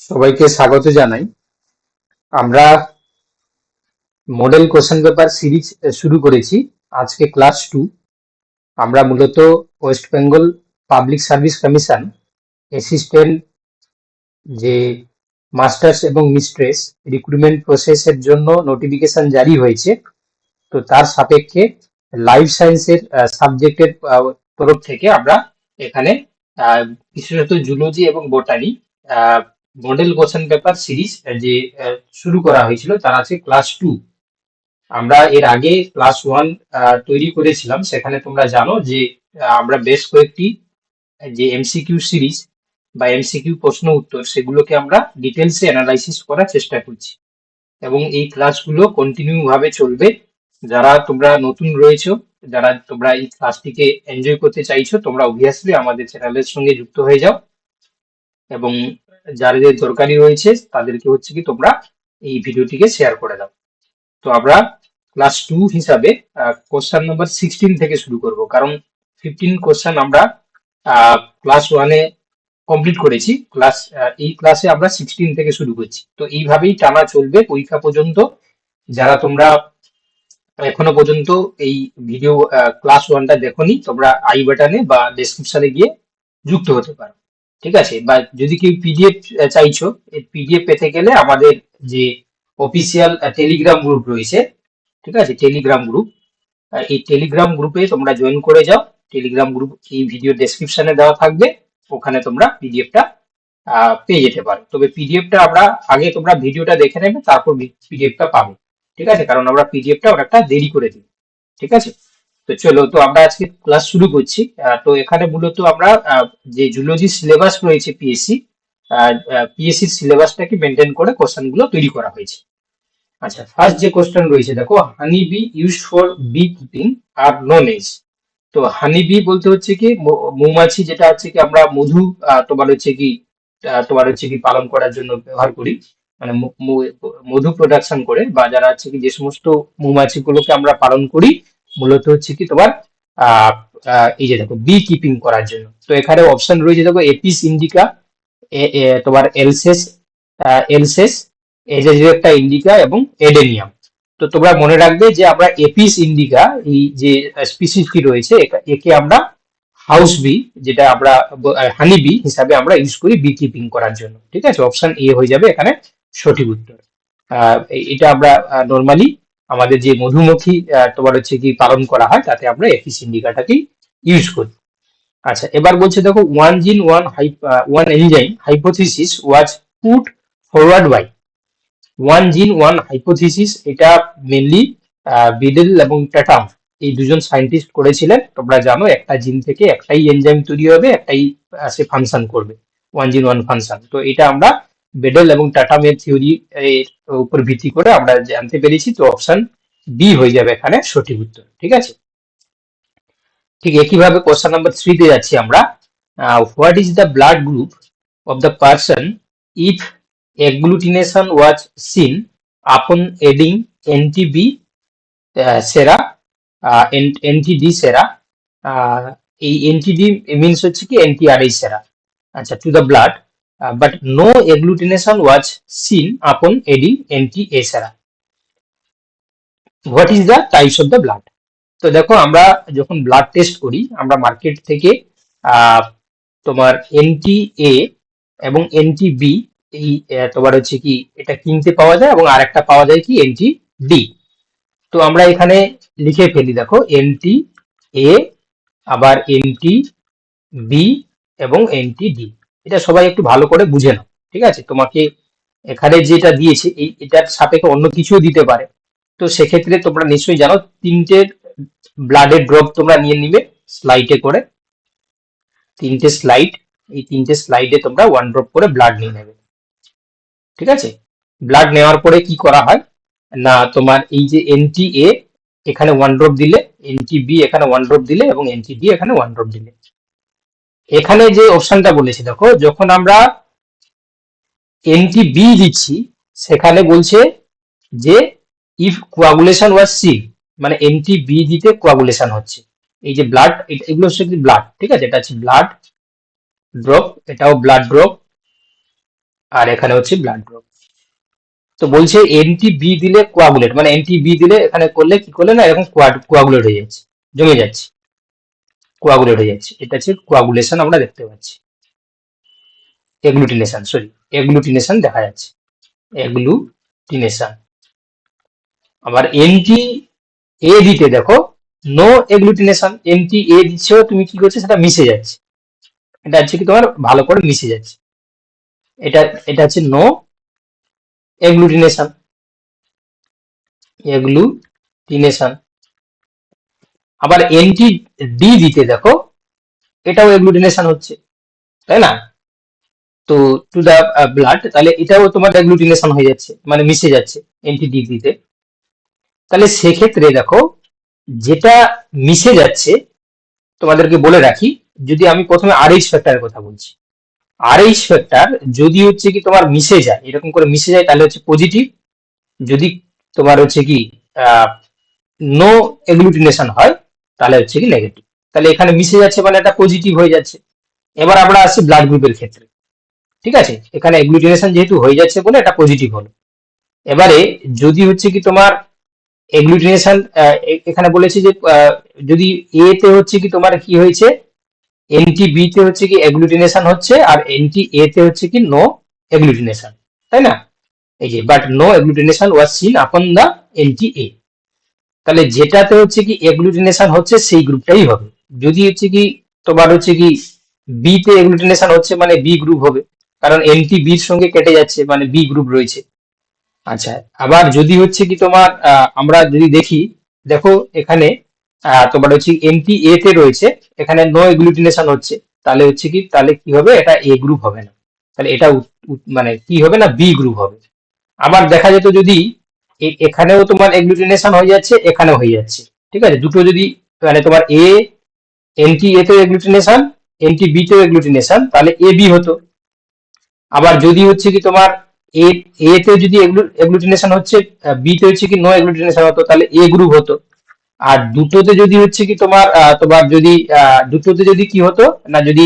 সবাইকে স্বাগত জানাই। আমরা মডেল কোশ্চেন পেপার সিরিজ শুরু করেছি। আজকে ক্লাস টু আমরা মূলত West Bengal Public Service Commission assistant যে মাস্টার্স এবং মিস্ট্রেস রিক্রুটমেন্ট প্রসেসের জন্য নোটিফিকেশন জারি হয়েছে। তো তার সাপেক্ষে লাইফ সায়েন্সের সাবজেক্টের তরফ থেকে আমরা এখানে বিশেষত জুলজি এবং botany model question paper series যে শুরু করা হয়েছিল, তার আছে ক্লাস টু আমরা এর আগে ক্লাস ওয়ান তৈরি করেছিলাম। সেখানে তোমরা জানো যে আমরা বেশ কয়েকটি যে এমসিকিউ সিরিজ বা এমসিকিউ প্রশ্ন উত্তর, সেগুলোকে আমরা ডিটেলসে অ্যানালাইসিস করার চেষ্টা করছি। এবং এই ক্লাসগুলো কন্টিনিউ ভাবে চলবে। যারা তোমরা নতুন রয়েছো, যারা তোমরা এই ক্লাসটিকে এনজয় করতে চাইছো, তোমরা অবভিয়াসলি আমাদের চ্যানেলের সঙ্গে যুক্ত হয়ে যাও। এবং যাদের দরকারি রয়েছে, তাদেরকে হচ্ছে কি তোমরা এই ভিডিওটিকে শেয়ার করে দাও। তো আমরা ক্লাস টু হিসাবে কোশ্চেন নাম্বার সিক্সটিন থেকে শুরু করব। কারণ ফিফটিন কোশ্চেন আমরা ক্লাস ওয়ানে কমপ্লিট করেছি। ক্লাস এই ক্লাসে আমরা সিক্সটিন থেকে শুরু করছি। তো এইভাবেই টানা চলবে পরীক্ষা পর্যন্ত। যারা তোমরা এখনও পর্যন্ত এই ভিডিও ক্লাস ওয়ানটা দেখোনি, তোমরা আই বাটনে বা ডেসক্রিপশনে গিয়ে যুক্ত হতে পারো। ঠিক আছে? বা যদি কেউ পিডিএফ চাইছো পিডিএফ পেতে গেলে আমাদের যে অফিসিয়াল টেলিগ্রাম গ্রুপ রয়েছে, ঠিক আছে? টেলিগ্রাম গ্রুপ এই টেলিগ্রাম গ্রুপে তোমরা জয়েন করে যাও। টেলিগ্রাম গ্রুপ এই ভিডিও ডেসক্রিপশনে দেওয়া থাকবে। ওখানে তোমরা পিডিএফটা পেয়ে যেতে পারো। তবে পিডিএফটা আমরা আগে তোমরা ভিডিওটা দেখে নেবে, তারপর পিডিএফটা পাবে। ঠিক আছে? কারণ আমরা পিডিএফটা অনেকটা দেরি করে দিই। ঠিক আছে? তো চলো, তো আমরা আজকে ক্লাস শুরু করছি। তো এখানে মূলত আমরা যে জুলজি সিলেবাস রয়েছে পিএসসি পিএসসি সিলেবাসটাকে মেনটেন করে কোশ্চেনগুলো তৈরি করা হয়েছে। আচ্ছা ফার্স্ট যে কোশ্চেন রয়েছে, দেখো honey bee use for bee keeping are non age তো হানি বি বলতে হচ্ছে কি মৌমাছি যেটা হচ্ছে কি, আমরা মধু তোমার হচ্ছে কি তোমার হচ্ছে কি পালন করার জন্য ব্যবহার করি। মানে মধু প্রোডাকশন করে বা যারা হচ্ছে কি, যে সমস্ত মৌমাছি গুলোকে আমরা পালন করি মূলত হচ্ছে কি তোমার এই যে দেখো বি কিপিং করার জন্য। তো এখানে অপশন রয়েছে দেখো এপিস ইন্ডিকা তোমার এলসেস এলসেস এজেজিরেক্টা ইন্ডিকা এবং এডেনিয়াম তো তোমরা মনে রাখবে যে আমরা এপিস ইন্ডিকা এই যে স্পিসিসটি রয়েছে একে আমরা হাউস বি যেটা আমরা হানি বি হিসাবে আমরা ইউজ করি বি কিপিং করার জন্য। ঠিক আছে? অপশন এ হয়ে যাবে এখানে সঠিক উত্তর। এটা আমরা নর্মালি আমাদের যে মধুমক্ষী তোমার হচ্ছে কি পালন করা হয়, তাতে আমরা এপিস ইন্ডিকাটাকেই ইউজ করি। আচ্ছা এবার বলছে দেখো one gene one one enzyme hypothesis was put forward by one gene one hypothesis এটা মেনলি বিডেল এবং টাটাম এই দুজন সায়েন্টিস্ট করেছিলেন। তোমরা জানো, একটা জিন থেকে একটাই এনজাইম তৈরি হবে, একটাই সে ফাংশন করবে ওয়ান জিন ওয়ান ফাংশন তো এটা আমরা বেডেল এবং টাটা টাটামের থিওরি এর উপর ভিত্তি করে আমরা জানতে পেরেছি, তো অপশন বি হয়ে যাবে এখানে সঠিক উত্তর, ঠিক আছে? ঠিক একইভাবে কোশ্চেন নাম্বার থ্রিতে যাচ্ছি আমরা। What is the blood group of the person if agglutination was seen upon adding anti B sera anti D sera এই এনটিডি মিনস হচ্ছে কি এনটিআরআই সেরা আচ্ছা to the blood but no agglutination was seen upon adding anti A sera what is the types of the blood তো দেখো, আমরা যখন blood test করি, আমরা মার্কেট থেকে তোমার এনটি এ এবং এনটি বি এই তোমার হচ্ছে কি, এটা কিনতে পাওয়া যায় এবং আর একটা পাওয়া যায় কি এনটি ডি তো আমরা এখানে লিখে ফেলি, দেখো এনটি এ আবার এনটি বি এবং এনটি ডি এটা সবাই একটু ভালো করে বুঝে নাও, ঠিক আছে? তোমাকে এখানে যেটা দিয়েছে, এই এটার সাপেক্ষে অন্য কিছুও দিতে পারে। তো সেক্ষেত্রে তোমরা নিশ্চয়ই জানো, তিনটে ব্লাডের ড্রপ তোমরা নিয়ে নিবে স্লাইডে করে। তিনটে স্লাইড এই তিনটে স্লাইডে তোমরা ওয়ান ড্রপ করে ব্লাড নিয়ে নেবে। ঠিক আছে? ব্লাড নেওয়ার পরে কি করা হয়? না, তোমার এই যে এনটি এ এখানে ওয়ান ড্রপ দিলে এনটি বি এখানে ওয়ান ড্রপ দিলে এবং এনটি ডি এখানে ওয়ান ড্রপ দিলে। এখানে যে অপশনটা বলেছি, দেখো, যখন আমরা এনটি বি দিচ্ছি, সেখানে বলছে যে ইফ কোয়াগুলেশন ওয়াজ সি মানে এনটি বি দিতে কোয়াগুলেশন হচ্ছে। এই যে ব্লাড এগুলো হচ্ছে ব্লাড ঠিক আছে? এটা হচ্ছে ব্লাড ড্রপ এটাও ব্লাড ড্রপ আর এখানে হচ্ছে ব্লাড ড্রপ তো বলছে এনটি বি দিলে কোয়াগুলেট মানে এনটি বি দিলে এখানে করলে কি করলে না, এরকম কোয়াগুলেট হয়ে যাচ্ছে, জমে যাচ্ছে। কোয়াগুলেট হয়ে যাচ্ছে। এটা হচ্ছে কোয়াগুলেশন আমরা দেখতে পাচ্ছি। এগ্লুটিনেশন সরি এগ্লুটিনেশন দেখা যাচ্ছে। এগ্লুটিনেশন আবার এনটি এ দিতে দেখো নো এগ্লুটিনেশন এনটি এ দিচ্ছেও তুমি কি করছ, সেটা মিশে যাচ্ছে। এটা হচ্ছে কি তোমার, ভালো করে মিশে যাচ্ছে। এটা এটা হচ্ছে নো এগ্লুটিনেশন এগ্লুটিনেশন আবার এনটি ডি দিতে দেখো, এটাও এগ্লুটিনেশন হচ্ছে, তাই না? তো টু দা ব্লাড তাহলে এটাও তোমার এগ্লুটিনেশন হয়ে যাচ্ছে মানে মিশে যাচ্ছে এনটি ডি দিতে। তাহলে সেক্ষেত্রে দেখো, যেটা মিশে যাচ্ছে, তোমাদেরকে বলে রাখি, যদি আমি প্রথমে আর আরএইচ ফ্যাক্টরের কথা বলছি আর আরএইচ ফ্যাক্টর যদি হচ্ছে কি তোমার মিশে যায়, এরকম করে মিশে যায়, তাহলে হচ্ছে পজিটিভ যদি তোমার হচ্ছে কি নো এগ্লুটিনেশন হয় তাহলে হচ্ছে কি নেগেটিভ তাহলে এখানে মিশে যাচ্ছে মানে এটা পজিটিভ হয়ে যাচ্ছে। এবার আমরা আসি ব্লাড গ্রুপের ক্ষেত্রে। ঠিক আছে? এখানে এগ্লুটিনেশন যেহেতু হয়ে যাচ্ছে বলে এটা পজিটিভ হলো। এবারে যদি হচ্ছে কি তোমার এগ্লুটিনেশন এখানে বলেছি যে যদি এ তে হচ্ছে কি তোমার কি হয়েছে? এনটি বি তে হচ্ছে কি এগ্লুটিনেশন হচ্ছে আর এনটি এ তে হচ্ছে কি নো এগ্লুটিনেশন তাই না? এই যে but no agglutination was seen upon the anti এ তাহলে যেটাতে হচ্ছে কি এগ্লুটিনেশন হচ্ছে, সেই গ্রুপটাই হবে। যদি হচ্ছে কি তোমার হচ্ছে কি বি তে এগ্লুটিনেশন হচ্ছে মানে বি গ্রুপ হবে। কারণ এনটি বির সঙ্গে কেটে যাচ্ছে মানে বি গ্রুপ রয়েছে। আচ্ছা আবার যদি হচ্ছে কি তোমার আমরা যদি দেখি, দেখো এখানে তোমার হচ্ছে এনটি এ তে রয়েছে, এখানে নো এগ্লুটিনেশন হচ্ছে। তাহলে হচ্ছে কি, তাহলে কি হবে? এটা এ গ্রুপ হবে না। তাহলে এটা মানে কি হবে না? বি গ্রুপ হবে। আবার দেখা যেত যদি এখানেও তোমার এগ্লুটিনেশন হয়ে যাচ্ছে, এখানেও হয়ে যাচ্ছে। ঠিক আছে? দুটো যদি মানে তোমার এ এনটি এ তে এগ্লুটিনেশন এনটি বি এগ্লুটিনেশন তাহলে এ বি হতো। আবার যদি হচ্ছে কি তোমার এ এ তে যদি এগ্লুটিনেশন হচ্ছে বি তে হচ্ছে কি নো এগ্লুটিনেশন হতো, তাহলে এ গ্রুপ হতো। আর দুটোতে যদি হচ্ছে কি তোমার তোমার যদি দুটোতে যদি কি হতো, না যদি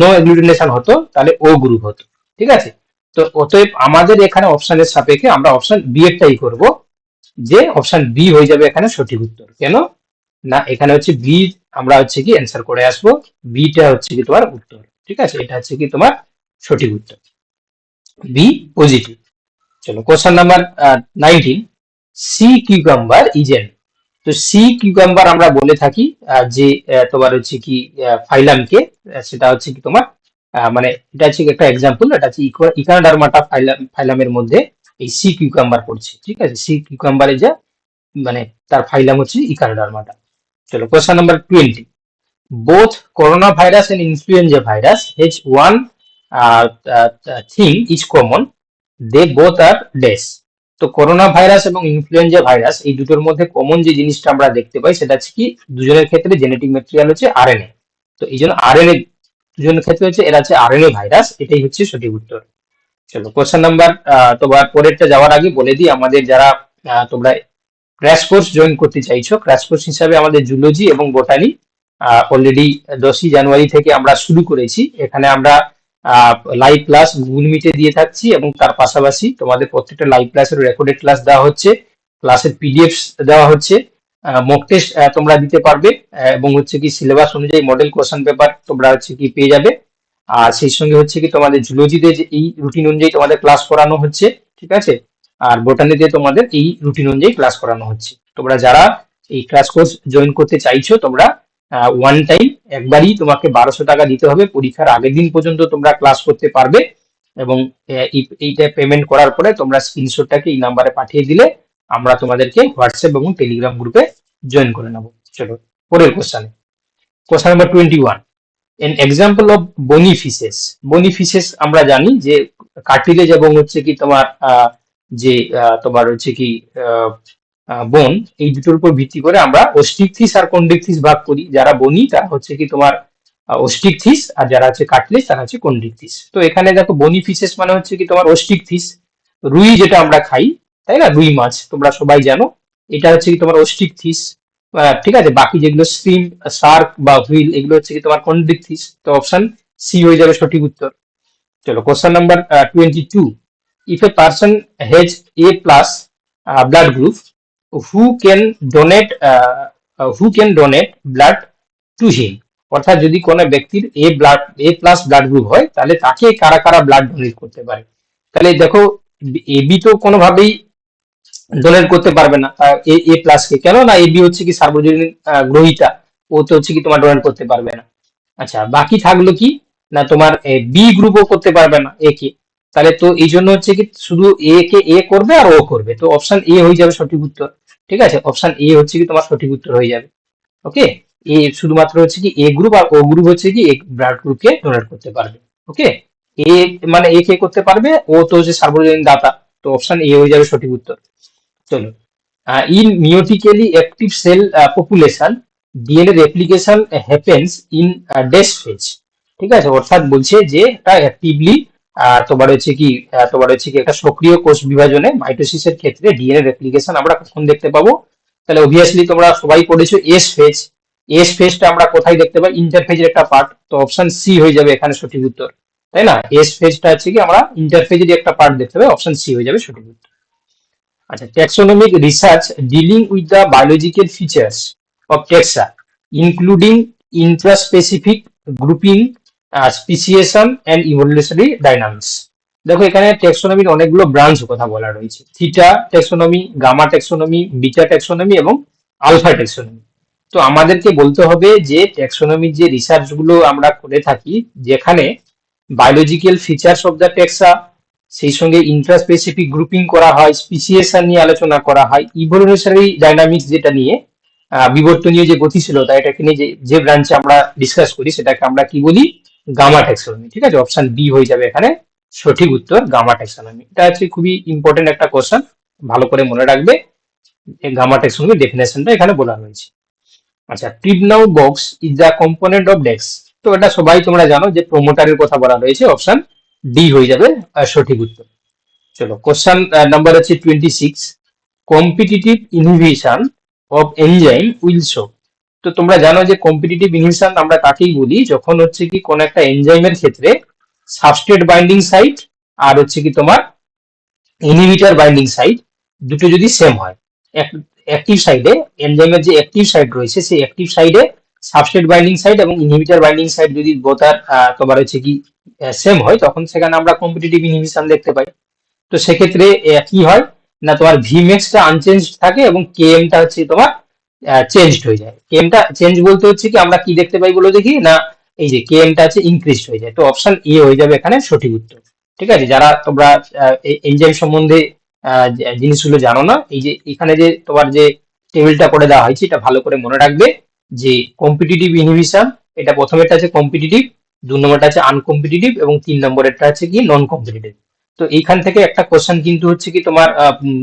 নো এগ্লুটিনেশন হতো, তাহলে ও গ্রুপ হতো। ঠিক আছে? তো অতএব আমাদের এখানে অপশনের সাপেক্ষে আমরা অপশন বি এরটাই করব। যে অপশন বি হয়ে যাবে এখানে সঠিক উত্তর। কেন? না, এখানে হচ্ছে বি আমরা হচ্ছে কি অ্যান্সার করে আসব। বিটা হচ্ছে কি তোমার উত্তর। ঠিক আছে? এটা হচ্ছে কি তোমার সঠিক উত্তর। বি পজিটিভ চলো question number nineteen sea cucumber is an তো সি কিউকাম্বার আমরা বলে থাকি যে তোমার হচ্ছে কি ফাইলামকে সেটা হচ্ছে কি তোমার মানে এটা হচ্ছে একটা এক্সাম্পল এটা হচ্ছে ইকানোডার্মাটা ফাইলাম ফাইলামের মধ্যে এই সি কিউকাম্বার পড়ছে ঠিক আছে? সি কিউকাম্বারে যা মানে তার ফাইলাম হচ্ছে ইকানোডার্মাটা চলো question number twenty both corona virus influenza virus virus uh, uh, thing is common they both are less তো করোনা ভাইরাস এবং ইনফ্লুয়েঞ্জা ভাইরাস এই দুটোর মধ্যে কমন যে জিনিসটা আমরা দেখতে পাই সেটা হচ্ছে কি দুজনের ক্ষেত্রে জেনেটিক ম্যাটেরিয়াল হচ্ছে আরএনএ তো এই জন্য আরএনএ দুজনের ক্ষেত্রে হচ্ছে এরা হচ্ছে আরএনএ ভাইরাস এটাই হচ্ছে সঠিক উত্তর। চলো কোশ্চেন নাম্বার তোমার পরেরটা যাওয়ার আগে বলে দিই, আমাদের যারা তোমরা ক্র্যাশ কোর্স জয়েন করতে চাইছো ক্র্যাশ কোর্স হিসাবে আমাদের জুলজি এবং বোটানি অলরেডি দশই জানুয়ারি থেকে আমরা শুরু করেছি। এখানে আমরা লাইভ ক্লাস গুগল মিটে দিয়ে থাকছি এবং তার পাশাপাশি তোমাদের প্রত্যেকটা লাইভ ক্লাসের রেকর্ডেড ক্লাস দেওয়া হচ্ছে ক্লাসের পিডিএফ দেওয়া হচ্ছে। মক টেস্ট তোমরা দিতে পারবে এবং হচ্ছে কি সিলেবাস অনুযায়ী মডেল কোশ্চেন পেপার তোমরা হচ্ছে কি পেয়ে যাবে। আর সেই সঙ্গে হচ্ছে কি তোমাদের জুলজিতে যে এই রুটিন অনুযায়ী তোমাদের ক্লাস করানো হচ্ছে, ঠিক আছে? আর বোটানিতে তোমাদের এই রুটিন অনুযায়ী ক্লাস করানো হচ্ছে। তোমরা যারা এই ক্লাস কোর্স জয়েন করতে চাইছো, তোমরা ওয়ান টাইম একবারই তোমাকে বারোশো টাকা দিতে হবে। পরীক্ষার আগের দিন পর্যন্ত তোমরা ক্লাস করতে পারবে। এবং এই- এইটা পেমেন্ট করার পরে তোমরা স্ক্রিনশটটাকে এই নাম্বারে পাঠিয়ে দিলে আমরা তোমাদেরকে হোয়াটসঅ্যাপ এবং টেলিগ্রাম গ্রুপে জয়েন করে নেব। চলো, পরের কোশ্চানে question number twenty one an example of bony fishes bony fishes আমরা জানি যে কার্টিলেজ এবং হচ্ছে কি তোমার যে তোমার হচ্ছে কি বোন এই দুটোর উপর ভিত্তি করে আমরা অস্টিক থিস আর কন্ডিক থিস ভাগ করি। যারা বনি, তারা হচ্ছে কি তোমার অস্টিক থিস আর যারা হচ্ছে কাটলেজ তারা হচ্ছে কন্ডিক থিস তো এখানে দেখো বনি ফিশেস মানে হচ্ছে কি তোমার অস্টিক থিস রুই যেটা আমরা খাই তাই না? রুই মাছ, তোমরা সবাই জানো। এটা হচ্ছে কি তোমার অস্টিক থিস। ঠিক আছে? বাকি যেগুলো স্ট্রিম শার্ক বা হুইল, এগুলো হচ্ছে কি তোমার কন্ডিক থিস। তো অপশন সি হয়ে যাবে সঠিক উত্তর। চলো, question number twenty two if a person has A plus blood group who can donate who can donate blood to him অর্থাৎ যদি কোনো ব্যক্তির A blood A plus blood group হয়, তাহলে তাকে কারা কারা ব্লাড ডোনেট করতে পারে? তাহলে দেখো এ বি তো কোনোভাবেই ডোনেট করতে পারবে না। এ প্লাস কে? কেন না এ, বি হচ্ছে কি সার্বজনীন গ্রহীতা? ও তো হচ্ছে কি তোমার ডোনেট করতে পারবে না। আচ্ছা বাকি থাকল কি? না তোমার বি গ্রুপও করতে পারবে না এ কে। তাহলে তো এই জন্য হচ্ছে কি শুধু এ কে এ করবে আর ও করবে। তো অপশন এ হয়ে যাবে সঠিক উত্তর। ঠিক আছে? অপশন এ হচ্ছে কি তোমার সঠিক উত্তর হয়ে যাবে। ওকে এ শুধুমাত্র হচ্ছে কি এ গ্রুপ আর ও গ্রুপ হচ্ছে কি ব্লাড গ্রুপকে ডোনেট করতে পারবে। ওকে এ মানে এ কে করতে পারবে ও তো হচ্ছে সার্বজনীন দাতা। তো অপশন এ হয়ে যাবে সঠিক উত্তর। চলো। In meiotically active cell population DNA replication happens in this phase ঠিক আছে? অর্থাৎ বলছে যে এটা অ্যাক্টিভলি তোমার হচ্ছে কি তোমার হচ্ছে কি একটা সক্রিয় কোষ বিভাজনে মাইটোসিসের ক্ষেত্রে ডিএনএ রেপ্লিকেশন আমরা কখন দেখতে পাবো? তাহলে অবভিয়াসলি তোমরা সবাই পড়েছো এস ফেজ এস ফেজটা আমরা কোথায় দেখতে পাই? ইন্টারফেজের একটা পার্ট তো অপশন সি হয়ে যাবে এখানে সঠিক উত্তর। তাই না? এস ফেজটা হচ্ছে কি আমরা ইন্টারফেজের একটা পার্ট দেখতে পাই। অপশন সি হয়ে যাবে সঠিক উত্তর। আচ্ছা taxonomic research dealing with the biological features of taxa including intraspecific grouping speciation and evolutionary dynamics দেখো, এখানে ট্যাক্সোনমির অনেকগুলো ব্রাঞ্চ কথা বলা রয়েছে। Theta taxonomy gamma taxonomy beta taxonomy এবং আলফা ট্যাক্সোনমি তো আমাদেরকে বলতে হবে যে ট্যাক্সোনমির যে রিসার্চগুলো আমরা করে থাকি, যেখানে biological features of the taxa সেই সঙ্গে ইন্ট্রাস্পেসিফিক গ্রুপিং করা হয় স্পিসিয়েশন নিয়ে আলোচনা করা হয় ইভলিউশনারি ডাইনামিক্স যেটা নিয়ে বিবর্তনীয় যে গতিশীলতা এটাকে নিয়ে যে ব্রাঞ্চে আমরা ডিসকাস করি, সেটাকে আমরা কি বলি? গামা ট্যাক্সোনমি ঠিক আছে? অপশন বি হয়ে যাবে এখানে, সঠিক উত্তর গামা ট্যাক্সোনমি এটা হচ্ছে খুবই ইম্পর্টেন্ট একটা কোশ্চেন ভালো করে মনে রাখবে। গামা ট্যাক্সোনমি ডেফিনেশনটা এখানে বলা হয়েছে। আচ্ছা Pribnow box is the component of dex তো এটা সবাই তোমরা জানো যে প্রোমোটারের কথা বলা রয়েছে অপশন ডি হয়ে যাবে সঠিক উত্তর। চলো কোশ্চেন নাম্বার হচ্ছে twenty six competitive inhibition of enzyme will show তো তোমরা জানো যে কম্পিটিটিভ ইনহিবিশন আমরা তাকেই বলি, যখন হচ্ছে কি কোন একটা এনজাইমের ক্ষেত্রে সাবস্ট্রেট বাইন্ডিং সাইট আর হচ্ছে কি তোমার ইনহিবিটর বাইন্ডিং সাইট দুটো যদি সেম হয় অ্যাক্টিভ সাইডে এনজাইমের যে অ্যাক্টিভ সাইড রয়েছে, সেই অ্যাক্টিভ সাইডে সাবস্ট্রেট বাইন্ডিং সাইট এবং ইনহিবিটর বাইন্ডিং সাইট যদি বোথার তোমার হচ্ছে কি সেম হয়, তখন সেখানে আমরা কম্পিটিটিভ ইনহিবিশন দেখতে পাই। তো সেক্ষেত্রে কি হয়? না, তোমার ভিমেক্সটা আনচেঞ্জ থাকে এবং কেএমটা হচ্ছে তোমার চেঞ্জড হয়ে যায়। কেএমটা চেঞ্জ বলতে হচ্ছে কি, আমরা কি দেখতে পাই বলে দেখি? না, এই যে কেএমটা আছে ইনক্রিজ হয়ে যায়। তো অপশন এ হয়ে যাবে এখানে সঠিক উত্তর। ঠিক আছে? যারা তোমরা এনজাইম সম্বন্ধে জিনিসগুলো জানো না, এই যে, এখানে যে তোমার যে টেবিলটা করে দেওয়া হয়েছে, এটা ভালো করে মনে রাখবে যে কম্পিটিটিভ ইনহিবিশন এটা প্রথমেরটা আছে কম্পিটিটিভ দু নম্বরটা আছে আনকম্পিটিটিভ এবং তিন নম্বরেরটা আছে কি নন কম্পিটিটিভ তো এইখান থেকে একটা কোশ্চেন কিন্তু হচ্ছে কি তোমার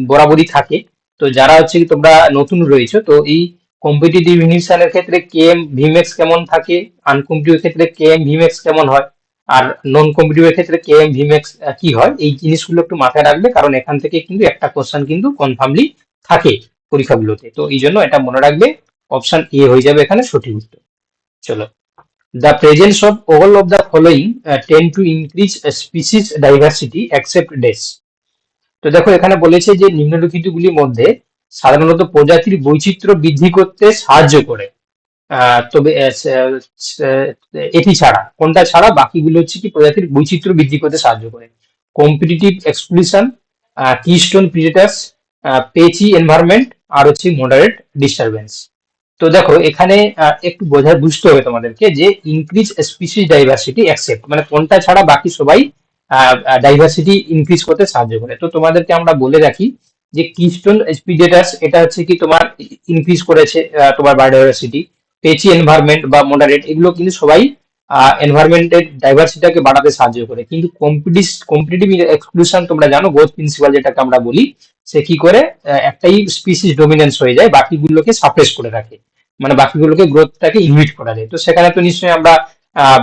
বরাবরই থাকে। তো যারা হচ্ছে কি তোমরা নতুন রয়েছে, তো এই কম্পিটিটিভ ইনহিবিশনের ক্ষেত্রে কেএম ভিমেক্স কেমন থাকে? আনকম্পিটিভ ক্ষেত্রে কেএম ভিমেক্স কেমন হয়? আর নন কম্পিটিটিভ ক্ষেত্রে কেএম ভিমেক্স কি হয়? এই জিনিসগুলো একটু মাথায় রাখবে, কারণ এখান থেকে কিন্তু একটা কোশ্চেন কিন্তু কনফার্মলি থাকে পরীক্ষাগুলোতে। তো এই জন্য এটা মনে রাখবে অপশন এ হয়ে যাবে এখানে সঠিক উত্তর। চলো। The presence of all of the following uh, tend to increase species diversity except death. তো দেখো এখানে বলেছে যে নিম্নলিখিতগুলির মধ্যে সাধারণত প্রজাতির বৈচিত্র্য বৃদ্ধি করতে সাহায্য করে। তবে এটি ছাড়া কোনটা ছাড়া বাকিগুলো হচ্ছে কি প্রজাতির বৈচিত্র্য বৃদ্ধি করতে সাহায্য করে। Competitive exclusion keystone predators patchy environment আর হচ্ছে মডারেট ডিস্টারবেন্স তো দেখো, এখানে একটু বোঝা, বুঝতে হবে তোমাদেরকে যে ইনক্রিজ স্পিসিস ডাইভার্সিটি অ্যাকসেপ্ট মানে কোনটা ছাড়া বাকি সবাই ডাইভার্সিটি ইনক্রিজ করতে সাহায্য করে। তো তোমাদেরকে আমরা বলে রাখি যে কিস্টোন স্পিডেটাস এটা হচ্ছে কি তোমার ইনক্রিজ করেছে তোমার বায়োডাইভার্সিটি পেচি এনভায়রনমেন্ট বা মোডারেট এগুলো কিন্তু সবাই এনভায়রনমেন্টের ডাইভার্সিটিকে বাড়াতে সাহায্য করে। কিন্তু কম্পিটিটিভ এক্সক্লুশন তোমরা জানো গ্রোথ প্রিন্সিপাল যেটাকে আমরা বলি, সে কি করে? একটাই স্পিসিস ডোমিনেন্স হয়ে যায়, বাকিগুলোকে সাপ্রেস করে রাখে। মানে বাকিগুলোকে গ্রোথটাকে ইনহিবিট করা যায়। তো সেখানে তো নিশ্চয়ই আমরা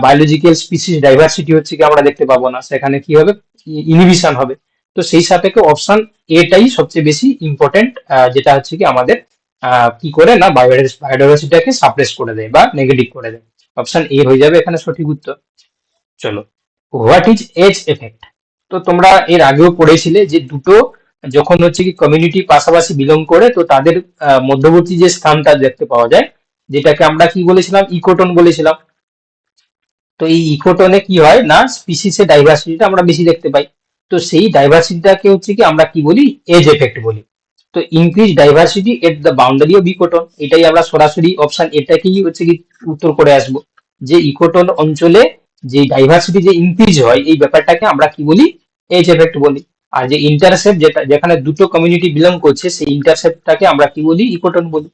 বায়োলজিক্যাল স্পিসিস ডাইভার্সিটি হচ্ছে কি আমরা দেখতে পাবো না। সেখানে কি হবে? ইনহিবিশন হবে। তো সেই সাপেক্ষে অপশন এটাই সবচেয়ে বেশি ইম্পর্টেন্ট যেটা হচ্ছে কি আমাদের কি করে না বায়োডাইভার্সিটিটাকে সাপ্রেস করে দেয় বা নেগেটিভ করে দেয়। অপশন এ হয়ে যাবে এখানে সঠিক উত্তর। চলো হোয়াট ইজ এজ এফেক্ট তো তোমরা এর আগেও পড়েছিলে যে দুটো যখন হচ্ছে কি কমিউনিটি পাশাপাশি বিলং করে, তো তাদের মধ্যবর্তী যে স্থানটা দেখতে পাওয়া যায়, যেটাকে আমরা কি বলেছিলাম? ইকোটন বলেছিলাম। তো এই ইকোটনে কি হয় না স্পিসিসের ডাইভার্সিটিটা আমরা বেশি দেখতে পাই। তো সেই ডাইভার্সিটিটাকে হচ্ছে কি আমরা কি বলি? এজ এফেক্ট বলি। তো increase diversity at the boundary of ecotone এটাই আমরা সরাসরি অপশন এটাকেই হচ্ছে কি উত্তর করে আসব। যে ইকোটন অঞ্চলে যে ডাইভার্সিটি যে ইনক্রিজ হয়, এই ব্যাপারটাকে আমরা কি বলি? এজ এফেক্ট বলি। আর যে ইন্টারসেপ্ট যেটা, যেখানে দুটো কমিউনিটি বিলং করছে, সেই ইন্টারসেপ্টটাকে আমরা কি বলি? ইকোটন বলি।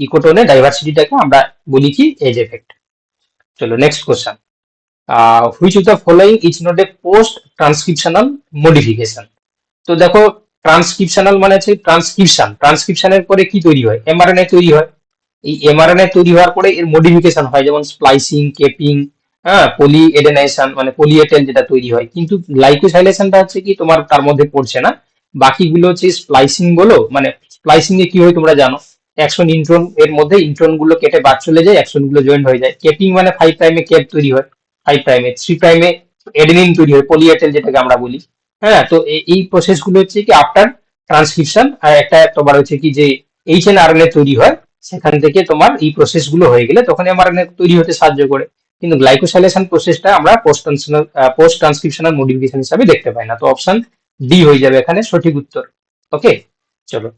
ইকোটনে ডাইভার্সিটিটাকে আমরা বলি কি? এজ এফেক্ট চলো next question which of the following is not a post transcriptional modification তো দেখো ট্রান্সক্রিপশনাল মানে হচ্ছে ট্রান্সক্রিপশন ট্রান্সক্রিপশনের পরে কি তৈরি হয়? এমআরএনএ তৈরি হয়। এই এমআরএনএ তৈরি হওয়ার পরে এর মডিফিকেশন হয়, যেমন স্প্লাইসিং কেপিং হ্যাঁ পলি এডেনাইশন মানে পলিএটেল যেটা তৈরি হয়। কিন্তু গ্লাইকোসাইলেশনটা হচ্ছে কি তোমার তার মধ্যে পড়ছে না। বাকিগুলো হচ্ছে স্প্লাইসিং বলো মানে স্প্লাইসিং এ কি হয় তোমরা জানো? অ্যাকশন ইন্ট্রন এর মধ্যে ইন্ট্রনগুলো কেটে বাদ চলে যায় অ্যাকশনগুলো জয়েন্ট হয়ে যায়। কেপিং মানে ফাইভ প্রাইমে কেপ তৈরি হয় ফাইভ প্রাইমে থ্রি প্রাইমে এডেনিন তৈরি হয় পলিএটেল যেটাকে আমরা বলি। হ্যাঁ তো এই প্রসেসগুলো হচ্ছে কি আফটার ট্রান্সক্রিপশন আর একটা তোমার হচ্ছে কি যে এইচ এন আর তৈরি হয়, সেখান থেকে তোমার এই প্রসেসগুলো হয়ে গেলে তখন এমআরএনএ তৈরি হতে সাহায্য করে। কিন্তু গ্লাইকোসাইলেশন প্রসেসটা আমরা পোস্ট পোস্ট ট্রান্সক্রিপশনাল মডিফিকেশন হিসাবে দেখতে পাই না। তো অপশন ডি হয়ে যাবে এখানে সঠিক উত্তর। ওকে চলো।